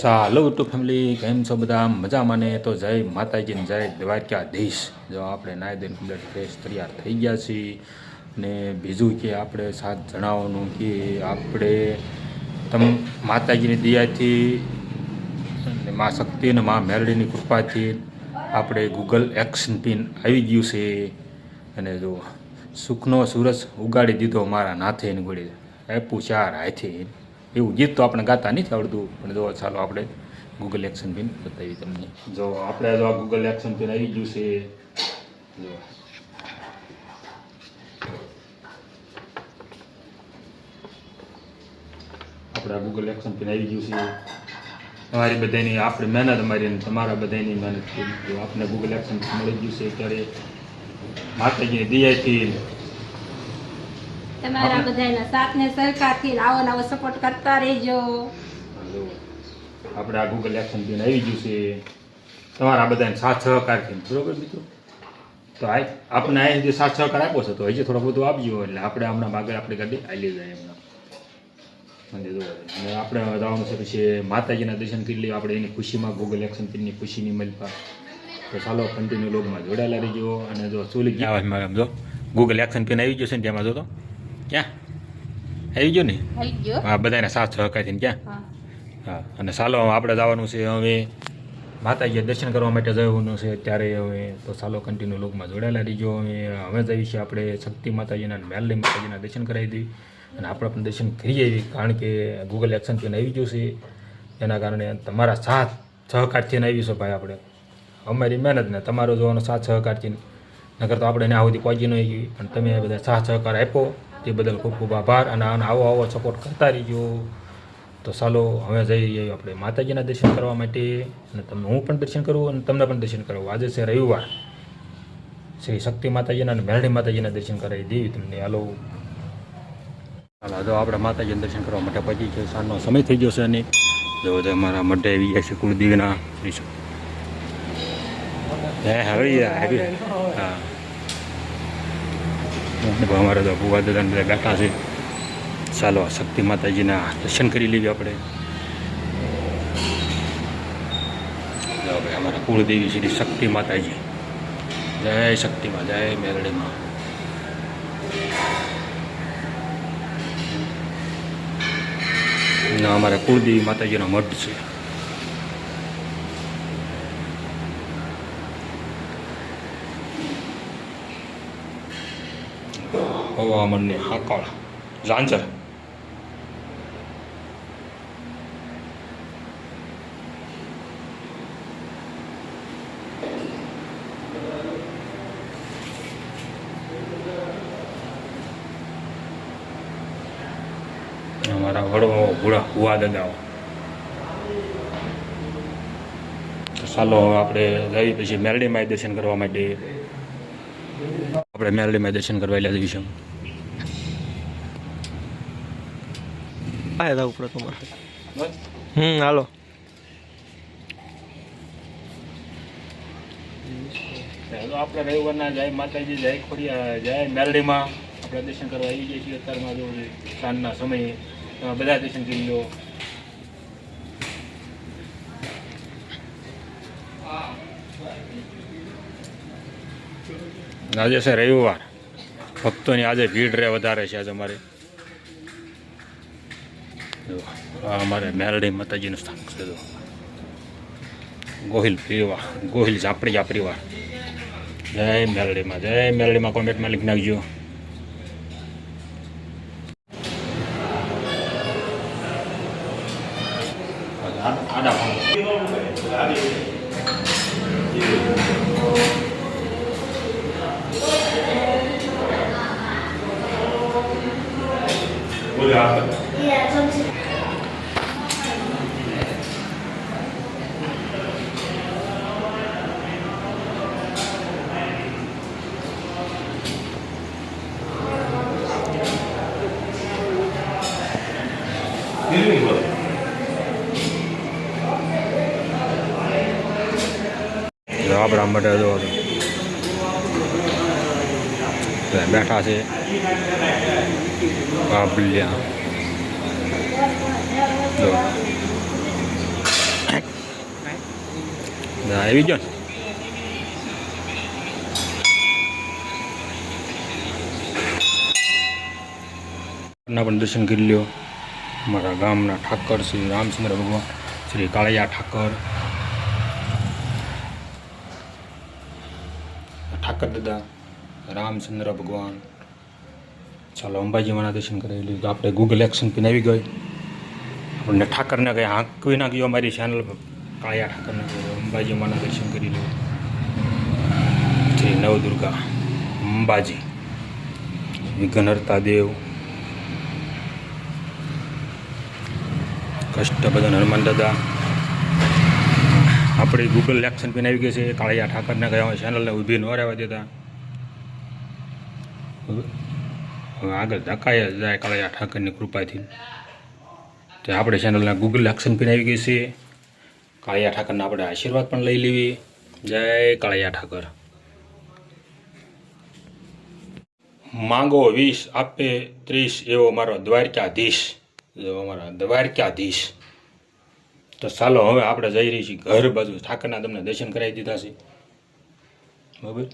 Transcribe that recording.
સાલો two family કેમ છો બધા મજામાં ને તો જય માતાજી જય દ્વારકાધીશ જો આપણે નાય દઈને કમ્પ્લેટ ફ્રેશ તૈયાર થઈ ગયા છીએ ને બીજું કે આપણે સાથ જણાવવાનું કે આપણે તમ માતાજીની દયાથી મા શક્તિ અને મા મેરડીની કૃપાથી આપણે ગૂગલ એક્શન પિન આવી ગયું છે અને જો સુખનો સૂરજ ઉગાડી દીધો મારા નાથે ગોળી, આપ્યું ચાર હાથે. એવું ગીત તો આપણે ગાતા નથી આવડતું, પણ જો ચાલો આપણે ગૂગલ એક્શન પિન બતાવી તમને. જો આપણે જો આ ગૂગલ એક્શન પિન આવી ગયું છે. જો. આપણે આ ગૂગલ એક્શન પિન આવી ગયું છે. તમારી બધાની, આપણી મહેનત અમારી તમારા બધાની મહેનત જો આપને ગૂગલ એક્શન મળી ગયું છે, ત્યારે માતાજીની દયાથી તમારા બધાના સાથને સરકારથી લાવો લાવો સપોર્ટ કરતા રહેજો. આપણે આ ગૂગલ એક્શન પિન આવી ગયું છે. તમારા બધાને સાથ સહકારથી બરોબર મિત્રો? તો આ આપણે અહીંથી સાથ સહકાર આપ્યો છે તો હજી થોડું બધું આપજો એટલે આપણે હમણાં આગળ આપણી ગાડી હાલી જાય હમણાં મંદિર અને આપણે જવાનું છે પછી માતાજીના દર્શન કરી લઈએ આપણે એની ખુશીમાં ગૂગલ એક્શન પિનની ખુશીની મળતા તો ચાલો કન્ટિન્યુ લોગમાં જોડાયેલા રહીજો. અને જો સોલી ગયા જો. ગૂગલ એક્શન પીન આવી ગયો છે ને તેમાં જો તો. ક્યાં? આવી ગયો ને? હા બધાને સાથ સહકાર ને ક્યાં? હા. અને ચાલો આપણે જવાનું છે હવે માતાજીએ દર્શન કરવા માટે જવાનું છે ત્યારે હવે. તો ચાલો કન્ટિન્યુ લોકમાં જોડાયેલા રહીજો હવે. હવે જઈએ છીએ આપણે શક્તિ માતાજીના મેલડી માતાજીના દર્શન કરાવી દઈએ. અને આપણે પણ દર્શન કરી આવી કારણ કે ગૂગલ એક્શન પેન આવી ગયું છે. એના કારણે તમારા સાથ સહકારથી આવીશું ભાઈ આપણે. અમારી મહેનત ને તમારો જોવાનો સાથ સહકારથી. નકર તો આપણે એના સુધી પહોંચી નહીં પણ તમે બધા સાથ સહકાર આપ્યો. તે બદલ ખૂબ ખૂબ આભાર અને આનો આવો આવો સપોર્ટ કરતા રહીજો તો ચાલો હવે જઈએ આપણે માતાજીના દર્શન કરવા માટે અને તમને હું પણ દર્શન કરું અને તમને પણ દર્શન કરાવું આજે છે રવિવાર શ્રી શક્તિ માતાજીના અને મેરડી માતાજીના દર્શન કરાવી દેવી તમને હાલો હાલો જો આપણે માતાજીના દર્શન કરવા માટે પહોંચી છે સાંજનો સમય થઈ ગયો છે અને જો જો અમારા મઢે આવી ગયા છે કુળદેવીના શ્રી હે હવે હા અમારે તો ભુવા દાદા બધા બેઠા છે. ચાલો, આ શક્તિ માતાજીના દર્શન કરી લઈએ આપણે. અમારા કુળદેવી શ્રી શક્તિ માતાજી. જય શક્તિમાં જય મેરડીમાં ના, અમારા કુળદેવી માતાજીનો મઠ છે. હવામાનની અમારા વડો ભૂળા ભુવા દાદાઓ ચાલો હવે આપણે જઈ પછી મેરડીમાં દર્શન કરવા માટે. આપણે મેરડીમાં દર્શન કરવા એટલે જઈશું. આ ઉપર તમારે. હમ હાલો. આપણે રવિવારના જાય માતાજી જાય ખોડિયા જાય મેરડીમાં આપણે દર્શન કરવા આવી જઈએ છીએ અત્યારમાં જો સાંજના સમયે. બધા દર્શન કરી લો. આજે છે રવિવાર. ભક્તોની આજે ભીડ રહે વધારે છે આજે અમારે. જો, આ અમારે મેરડી માતાજીનું સ્થાનક છે જો ગોહિલ પરિવાર ગોહિલ ઝાપડી પરિવાર જય મેરડીમાં જય મેરડીમાં કોમેન્ટમાં લખી નાખજો આડા જો આપણા માટે જો બેઠા છે. બાબલિયા જો. બધા આવી ગયો ને? ના પણ દર્શન કરી લ્યો. મારા ગામના ઠાકર શ્રી રામચંદ્ર ભગવાન, શ્રી કાળિયા ઠાકર. દાદા રામચંદ્ર ભગવાન. ચાલો અંબાજીમાંના દર્શન કરાવી લીધું આપણે ગૂગલ એક્શન પીને આવી ગઈ આપણને ઠાકરને કંઈ હાંકવી નાખ્યો અમારી ચેનલ પર. કાળિયા ઠાકરને અંબાજી અંબાજીમાંના દર્શન કરી લીધું શ્રી નવદુર્ગા, અંબાજી. વિઘ્નરતા દેવ કષ્ટભજન હનુમાન દાદા. આપણી ગૂગલ એક્શન પિન આવી ગઈ છે. કાળિયા ઠાકરને કહેવા ચેનલને ઊભી ન રહેવા દેતા. હવે આગળ ધકાય જાય કાળિયા ઠાકરની કૃપાથી. તે આપણે ચેનલના ગૂગલ એક્શન પિન આવી ગઈ છે. કાળિયા ઠાકરના આપણે આશીર્વાદ પણ લઈ લેવી. જય કાળિયા ઠાકર. માંગો વીસ, આપે ત્રીસ એવો મારો દ્વારકાધીશ. એવો મારા દ્વારકાધીશ. તો ચાલો, હવે આપણે જઈ રહી છીએ ઘર બાજુ. ઠાકરના તમને દર્શન કરાવી દીધા છે. બરાબર?